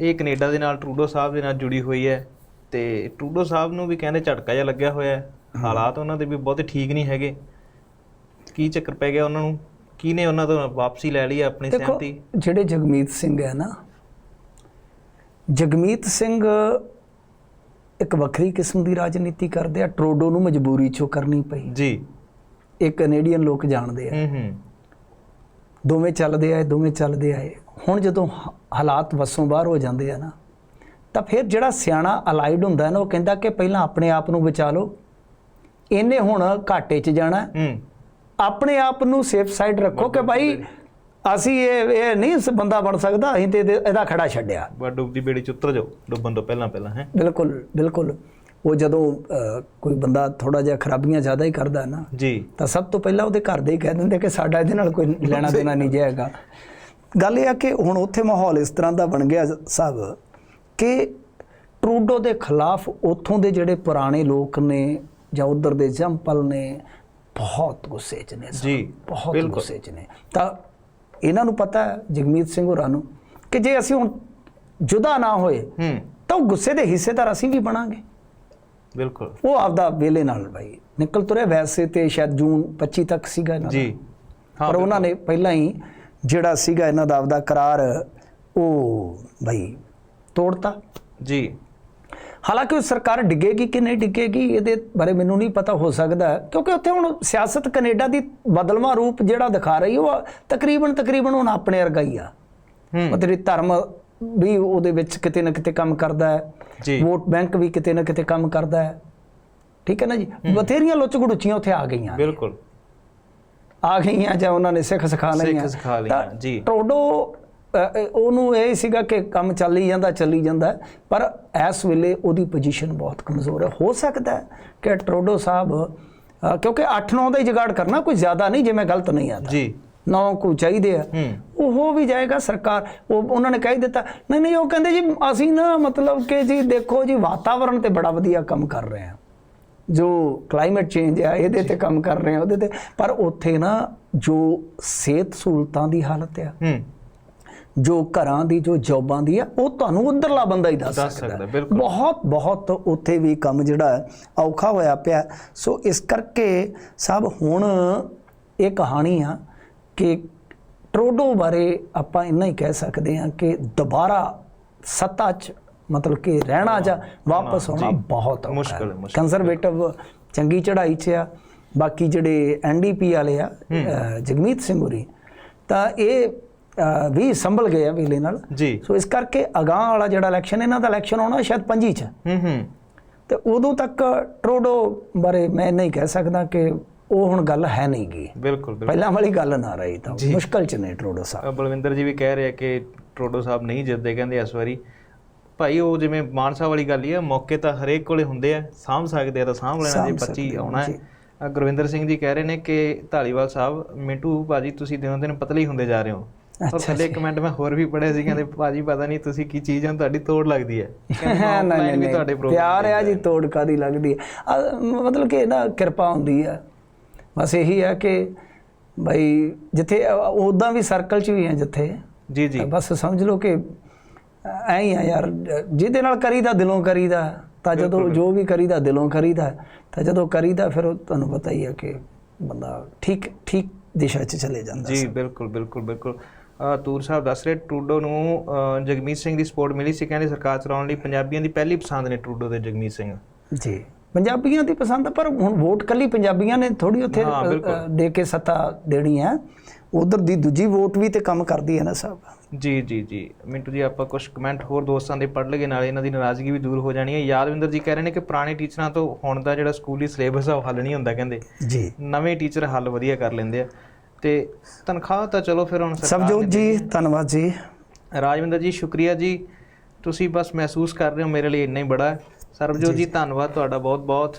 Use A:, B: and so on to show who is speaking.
A: ਇਹ ਕੈਨੇਡਾ ਦੇ ਨਾਲ ਟਰੂਡੋ ਸਾਹਿਬ ਦੇ ਨਾਲ ਜੁੜੀ ਹੋਈ ਹੈ ਤੇ ਟਰੂਡੋ ਸਾਹਿਬ ਨੂੰ ਵੀ ਕਹਿੰਦੇ ਝਟਕਾ ਜਿਹਾ ਲੱਗਿਆ ਹੋਇਆ ਹੈ। ਹਾਲਾਤ ਉਹਨਾਂ ਦੇ ਵੀ ਬਹੁਤੇ ਠੀਕ ਨਹੀਂ ਹੈਗੇ। ਕੀ ਚੱਕਰ ਪੈ ਗਿਆ ਉਹਨਾਂ ਨੂੰ? ਕਿਹਨੇ ਉਹਨਾਂ ਤੋਂ ਵਾਪਸੀ ਲੈ ਲਈ ਆਪਣੀ ਸਹਿਮਤੀ?
B: ਜਿਹੜੇ ਜਗਮੀਤ ਸਿੰਘ ਹੈ ਨਾ ਜਗਮੀਤ ਸਿੰਘ ਇੱਕ ਵੱਖਰੀ ਕਿਸਮ ਦੀ ਰਾਜਨੀਤੀ ਕਰਦੇ ਆ ਟਰੋਡੋ ਨੂੰ ਮਜਬੂਰੀ ਚੋਂ ਕਰਨੀ ਪਈ।
A: ਜੀ।
B: ਇਹ ਕੈਨੇਡੀਅਨ ਲੋਕ ਜਾਣਦੇ ਆ।
A: ਹੂੰ ਹੂੰ।
B: ਦੋਵੇਂ ਚੱਲਦੇ ਆਏ ਦੋਵੇਂ ਚੱਲਦੇ ਆਏ। ਹੁਣ ਜਦੋਂ ਹਾਲਾਤ ਵੱਸੋਂ ਬਾਹਰ ਹੋ ਜਾਂਦੇ ਆ ਨਾ ਤਾਂ ਫਿਰ ਜਿਹੜਾ ਸਿਆਣਾ ਅਲਾਈਡ ਹੁੰਦਾ ਨਾ ਉਹ ਕਹਿੰਦਾ ਕਿ ਪਹਿਲਾਂ ਆਪਣੇ ਆਪ ਨੂੰ ਬਚਾ ਲਓ। ਇਹਨੇ ਹੁਣ ਘਾਟੇ 'ਚ ਜਾਣਾ। ਆਪਣੇ ਆਪ ਨੂੰ ਸੇਫ ਸਾਈਡ ਰੱਖੋ ਕਿ ਭਾਈ ਅਸੀਂ ਇਹ ਇਹ ਨਹੀਂ ਇਸ ਬੰਦਾ ਬਣ ਸਕਦਾ ਅਸੀਂ ਤੇ ਇਹਦੇ- ਖੜਾ ਛੱਡਿਆ।
A: ਬਾ ਡੁੱਬਦੀ ਬੇੜੀ ਚ ਉਤਰ ਜਾਓ ਡੁੱਬਣ ਤੋਂ ਪਹਿਲਾਂ ਪਹਿਲਾਂ ਹੈ।
B: ਬਿਲਕੁਲ ਬਿਲਕੁਲ। ਉਹ ਜਦੋਂ ਕੋਈ ਬੰਦਾ ਥੋੜਾ ਜਿਹਾ ਖਰਾਬੀਆਂ ਜ਼ਿਆਦਾ ਹੀ ਕਰਦਾ ਨਾ
A: ਜੀ।
B: ਤਾਂ ਸਭ ਤੋਂ ਪਹਿਲਾਂ ਉਹਦੇ ਘਰ ਦੇ ਹੀ ਕਹਿ ਦਿੰਦੇ ਕਿ ਸਾਡਾ ਇਹਦੇ ਨਾਲ ਕੋਈ ਲੈਣਾ ਦੇਣਾ ਨਹੀਂ ਜਾਏਗਾ ਗੱਲ ਇਹ ਆ ਕਿ ਹੁਣ ਉੱਥੇ ਮਾਹੌਲ ਇਸ ਤਰ੍ਹਾਂ ਦਾ ਬਣ ਗਿਆ ਸਭ ਕਿ ਟਰੂਡੋ ਦੇ ਖਿਲਾਫ ਉੱਥੋਂ ਦੇ ਜਿਹੜੇ ਪੁਰਾਣੇ ਲੋਕ ਨੇ ਜਾਂ ਉਧਰ ਦੇ ਜੰਪਲ ਨੇ ਬਹੁਤ ਗੁੱਸੇ 'ਚ ਨੇ।
A: ਜੀ,
B: ਬਹੁਤ। ਗੁੱਸੇ 'ਚ ਨੇ। ਤਾਂ ਇਹਨਾਂ ਨੂੰ ਪਤਾ ਹੈ ਜਗਮੀਤ ਸਿੰਘ ਹੋਰਾਂ ਨੂੰ ਕਿ ਜੇ ਅਸੀਂ ਹੁਣ ਜੁਦਾ ਨਾ ਹੋਏ
A: ਹੂੰ।
B: ਤਾਂ ਉਹ ਗੁੱਸੇ ਦੇ ਹਿੱਸੇਦਾਰ ਅਸੀਂ ਵੀ ਬਣਾਂਗੇ।
A: ਬਿਲਕੁਲ।
B: ਉਹ ਆਪਦਾ ਵੇਲੇ ਨਾਲ ਬਾਈ ਨਿਕਲ ਤੁਰੇ ਵੈਸੇ ਤੇ ਸ਼ਾਇਦ ਜੂਨ 25 ਤੱਕ ਸੀਗਾ ਦਾ।
A: ਜੀ।
B: ਪਰ ਉਹਨਾਂ ਨੇ ਪਹਿਲਾਂ ਹੀ ਜਿਹੜਾ ਸੀਗਾ ਇਹਨਾਂ ਦਾ ਆਪਦਾ ਕਰਾਰ ਉਹ ਬਈ ਤੋੜਤਾ।
A: ਜੀ।
B: ਹਾਲਾਂਕਿ ਉਹ ਸਰਕਾਰ ਡਿੱਗੇਗੀ ਕਿ ਨਹੀਂ ਡਿੱਗੇਗੀ ਇਹਦੇ ਬਾਰੇ ਮੈਨੂੰ ਨਹੀਂ ਪਤਾ ਹੋ ਸਕਦਾ ਕਿਉਂਕਿ ਉੱਥੇ ਹੁਣ ਸਿਆਸਤ ਕੈਨੇਡਾ ਦੀ ਬਦਲਵਾਂ ਰੂਪ ਜਿਹੜਾ ਦਿਖਾ ਰਹੀ ਉਹ ਤਕਰੀਬਨ ਤਕਰੀਬਨ ਹੁਣ ਆਪਣੇ ਵਰਗਾ ਹੀ ਆ।
A: ਹੂੰ।
B: ਮਤਲਬ ਧਰਮ ਵੀ ਉਹਦੇ ਵਿੱਚ ਕਿਤੇ ਨਾ ਕਿਤੇ ਕੰਮ ਕਰਦਾ ਹੈ।
A: ਜੀ।
B: ਵੋਟ ਬੈਂਕ ਵੀ ਕਿਤੇ ਨਾ ਕਿਤੇ ਕੰਮ ਕਰਦਾ ਹੈ। ਠੀਕ ਹੈ ਨਾ ਜੀ? ਬਥੇਰੀਆਂ ਲੁੱਚ ਗੜੁੱਚੀਆਂ ਉੱਥੇ ਆ ਗਈਆਂ।
A: ਬਿਲਕੁਲ।
B: ਆ ਗਈਆਂ ਜਾਂ ਉਹਨਾਂ ਨੇ ਸਿੱਖ ਸਿਖਾ ਲਈਆਂ।
A: ਸਿੱਖ ਸਿਖਾ ਲਈਆਂ, ਜੀ।
B: ਟਰੋਡੋ ਉਹਨੂੰ ਇਹ ਸੀਗਾ ਕਿ ਕੰਮ ਚੱਲ ਜਾਂਦਾ ਚੱਲੀ ਜਾਂਦਾ। ਪਰ ਇਸ ਵੇਲੇ ਉਹਦੀ ਪੋਜੀਸ਼ਨ ਬਹੁਤ ਕਮਜ਼ੋਰ ਹੈ। ਹੋ ਸਕਦਾ ਕਿ ਟਰੋਡੋ ਸਾਹਿਬ ਕਿਉਂਕਿ 8-9 ਦਾ ਹੀ ਜੁਗਾੜ ਕਰਨਾ ਕੋਈ ਜ਼ਿਆਦਾ ਨਹੀਂ ਜੇ ਮੈਂ ਗਲਤ ਨਹੀਂ ਆਦਾ।
A: ਜੀ।
B: ਨੌ ਕੋ ਚਾਹੀਦੇ ਆ। ਉਹ ਹੋ ਵੀ ਜਾਏਗਾ ਸਰਕਾਰ। ਉਹ ਉਹਨਾਂ ਨੇ ਕਹਿ ਦਿੱਤਾ ਨਹੀਂ ਨਹੀਂ ਉਹ ਕਹਿੰਦੇ ਜੀ ਅਸੀਂ ਨਾ ਮਤਲਬ ਕਿ ਜੀ ਦੇਖੋ ਜੀ ਵਾਤਾਵਰਣ ਤੇ ਬੜਾ ਵਧੀਆ ਕੰਮ ਕਰ ਰਹੇ ਆ ਜੋ ਕਲਾਈਮੇਟ ਚੇਂਜ ਆ ਇਹਦੇ ਤੇ ਕੰਮ ਕਰ ਰਹੇ ਆ ਉਹਦੇ ਤੇ। ਪਰ ਉੱਥੇ ਨਾ ਜੋ ਸਿਹਤ ਸਹੂਲਤਾਂ ਦੀ ਹਾਲਤ ਆ
A: ਹੂੰ।
B: ਜੋ ਘਰਾਂ ਦੀ ਜੋ ਜੌਬਾਂ ਦੀ ਆ ਉਹ ਤੁਹਾਨੂੰ ਉਧਰਲਾ ਬੰਦਾ ਹੀ ਦੱਸ
A: ਦੱਸ
B: ਸਕਦਾ। ਬਹੁਤ ਬਹੁਤ ਉੱਥੇ ਵੀ ਕੰਮ ਜਿਹੜਾ ਔਖਾ ਹੋਇਆ ਪਿਆ। ਸੋ ਇਸ ਕਰਕੇ ਸਭ ਹੁਣ ਇਹ ਕਹਾਣੀ ਆ ਕਿ ਟਰੋਡੋ ਬਾਰੇ ਆਪਾਂ ਇੰਨਾ ਹੀ ਕਹਿ ਸਕਦੇ ਹਾਂ ਕਿ ਦੁਬਾਰਾ ਸੱਤਾ 'ਚ ਮਤਲਬ ਕਿ ਰਹਿਣਾ ਜਾਂ ਵਾਪਸ ਆਉਣਾ ਬਹੁਤ
A: ਮੁਸ਼ਕਿਲ ਹੈ।
B: ਕੰਜ਼ਰਵੇਟਿਵ ਚੰਗੀ ਚੜ੍ਹਾਈ 'ਚ ਆ ਬਾਕੀ ਜਿਹੜੇ ਐਨਡੀਪੀ ਵਾਲੇ ਆ ਜਗਮੀਤ ਸਿੰਘ ਹੋਰੀ ਤਾਂ ਇਹ ਵੀ ਸੰਭਲ ਗਏ ਆ ਵੇਲੇ ਨਾਲ। ਸੋ ਇਸ ਕਰਕੇ ਅਗਾਹ ਵਾਲਾ ਜਿਹੜਾ ਇਲੈਕਸ਼ਨ ਇਹਨਾਂ ਦਾ ਇਲੈਕਸ਼ਨ ਆਉਣਾ ਸ਼ਾਇਦ 25 ਚ
A: ਹੂੰ ਹੂੰ।
B: ਤੇ ਉਦੋਂ ਤੱਕ ਟਰੋਡੋ ਬਾਰੇ ਮੈਂ ਨਹੀਂ ਕਹਿ ਸਕਦਾ ਕਿ ਉਹ ਹੁਣ ਗੱਲ ਹੈ ਨਹੀਂ ਗੀ।
A: ਬਿਲਕੁਲ
B: ਪਹਿਲਾਂ ਵਾਲੀ ਗੱਲ ਨਾ ਰਹੀ ਤਾਂ ਮੁਸ਼ਕਲ ਚ ਨੇ ਟਰੋਡੋ ਸਾਹਿਬ।
A: ਬਲਵਿੰਦਰ ਜੀ ਵੀ ਕਹਿ ਰਹੇ ਆ ਕਿ ਟਰੋਡੋ ਸਾਹਿਬ ਨਹੀਂ ਜਿੱਤਦੇ ਕਹਿੰਦੇ ਇਸ ਵਾਰੀ ਭਾਈ ਉਹ ਜਿਵੇਂ ਮਾਨਸਾ ਵਾਲੀ ਗੱਲ ਹੀ ਆ ਮੌਕੇ ਤਾਂ ਹਰੇਕ ਕੋਲੇ ਹੁੰਦੇ ਆ ਸਾਂਭ ਸਕਦੇ ਆ ਤਾਂ ਸਾਂਭ ਲੈਣਾ ਜੇ
B: ਸਾਂਭ
A: 25
B: ਸਕਦੇ ਆ,
A: ਆਉਣਾ ਹੈ। ਗੁਰਵਿੰਦਰ ਸਿੰਘ ਜੀ ਕਹਿ ਰਹੇ ਨੇ ਕਿ ਢਾਲੀਵਾਲ ਸਾਹਿਬ ਮਿੰਟੂ ਭਾਜੀ ਤੁਸੀਂ ਦਿਨੋਂ ਦਿਨ ਪਤਲੇ ਹੀ ਹੁੰਦੇ ਜਾ ਰਹੇ ਹੋ। ਔਰ ਥੱਲੇ ਕਮੈਂਟ ਮੈਂ ਹੋਰ ਵੀ ਪੜ੍ਹੇ ਸੀ ਕਹਿੰਦੇ ਭਾਜੀ ਪਤਾ ਨਹੀਂ ਤੁਸੀਂ ਕੀ ਚੀਜ਼ ਆ ਤੁਹਾਡੀ ਤੋੜ ਲੱਗਦੀ ਹੈ। offline
B: ਨਹੀਂ
A: ਵੀ ਤੁਹਾਡੇ
B: ਪਿਆਰ ਆ ਜੀ ਤੋੜ ਕਾਦੀ ਲੱਗਦੀ ਹੈ? ਮਤਲਬ ਕਿ ਨਾ ਕਿਰਪਾ ਹੁੰਦੀ ਆ ਬਸ ਇਹੀ ਹੈ ਕਿ ਬਈ ਜਿੱਥੇ ਉਦਾਂ ਵੀ ਸਰਕਲ ਚ ਵੀ ਆ ਜਿੱਥੇ।
A: ਜੀ ਜੀ।
B: ਬਸ ਸਮਝ ਲਓ ਕਿ ਐ ਹੀ ਆ ਯਾਰ ਜਿਹਦੇ ਨਾਲ ਕਰੀਦਾ ਦਿਲੋਂ ਕਰੀਦਾ ਤਾਂ ਜਦੋਂ ਜੋ ਵੀ ਕਰੀਦਾ ਦਿਲੋਂ ਕਰੀਦਾ ਤਾਂ ਜਦੋਂ ਕਰੀਦਾ ਫਿਰ ਤੁਹਾਨੂੰ ਪਤਾ ਹੀ ਹੈ ਕਿ ਬੰਦਾ ਠੀਕ ਠੀਕ ਦਿਸ਼ਾ 'ਚ ਚਲੇ ਜਾਂਦਾ
A: ਜੀ ਬਿਲਕੁਲ ਬਿਲਕੁਲ ਬਿਲਕੁਲ। ਤੂਰ ਸਾਹਿਬ ਦੱਸ ਰਹੇ ਟਰੂਡੋ ਨੂੰ ਜਗਮੀਤ ਸਿੰਘ ਦੀ ਸਪੋਰਟ ਮਿਲੀ ਸੀ ਕਹਿੰਦੇ ਸਰਕਾਰ ਚਲਾਉਣ ਲਈ ਪੰਜਾਬੀਆਂ ਦੀ ਪਹਿਲੀ ਪਸੰਦ ਨੇ ਟਰੂਡੋ ਤੇ ਜਗਮੀਤ ਸਿੰਘ।
B: ਜੀ। ਪੰਜਾਬੀਆਂ ਦੀ ਪਸੰਦ ਪਰ ਹੁਣ ਵੋਟ ਕੱਲੀ ਪੰਜਾਬੀਆਂ ਨੇ ਥੋੜੀ ਉੱਥੇ ਦੇ ਕੇ ਸੱਤਾ ਦੇਣੀ ਹੈ। ਉਧਰ ਦੀ ਦੂਜੀ ਵੋਟ ਵੀ ਤੇ ਕੰਮ ਕਰਦੀ ਹੈ ਨਾ ਸਾਹਿਬ
A: ਜੀ ਜੀ ਜੀ। ਮਿੰਟੂ ਜੀ ਆਪਾਂ ਕੁਝ ਕਮੈਂਟ ਹੋਰ ਦੋਸਤਾਂ ਦੇ ਪੜ੍ਹ ਲਗੇ ਨਾਲੇ ਇਹਨਾਂ ਦੀ ਨਾਰਾਜ਼ਗੀ ਵੀ ਦੂਰ ਹੋ ਜਾਣੀ ਹੈ। ਯਾਦਵਿੰਦਰ ਜੀ ਕਹਿ ਰਹੇ ਨੇ ਕਿ ਪੁਰਾਣੇ ਟੀਚਰਾਂ ਤੋਂ ਹੁਣ ਦਾ ਜਿਹੜਾ ਸਕੂਲੀ ਸਿਲੇਬਸ ਆ ਉਹ ਹੱਲ ਨਹੀਂ ਹੁੰਦਾ ਕਹਿੰਦੇ।
B: ਜੀ।
A: ਨਵੇਂ ਟੀਚਰ ਹੱਲ ਵਧੀਆ ਕਰ ਲੈਂਦੇ ਆ। ਤੇ ਤਨਖਾਹ ਤਾਂ ਚਲੋ ਫਿਰ ਹੁਣ ਸਰਕਾਰ
B: ਸਭਜੋਤ
A: ਨੇ
B: ਜੀ ਧੰਨਵਾਦ ਜੀ।
A: ਰਾਜਵਿੰਦਰ ਜੀ ਸ਼ੁਕਰੀਆ ਜੀ। ਤੁਸੀਂ ਬਸ ਮਹਿਸੂਸ ਕਰ ਰਹੇ ਹੋ ਮੇਰੇ ਲਈ ਇੰਨਾ ਹੀ ਬੜਾ ਹੈ। ਸਰਬਜੋਤ ਜੀ ਧੰਨਵਾਦ ਤੁਹਾਡਾ ਬਹੁਤ ਬਹੁਤ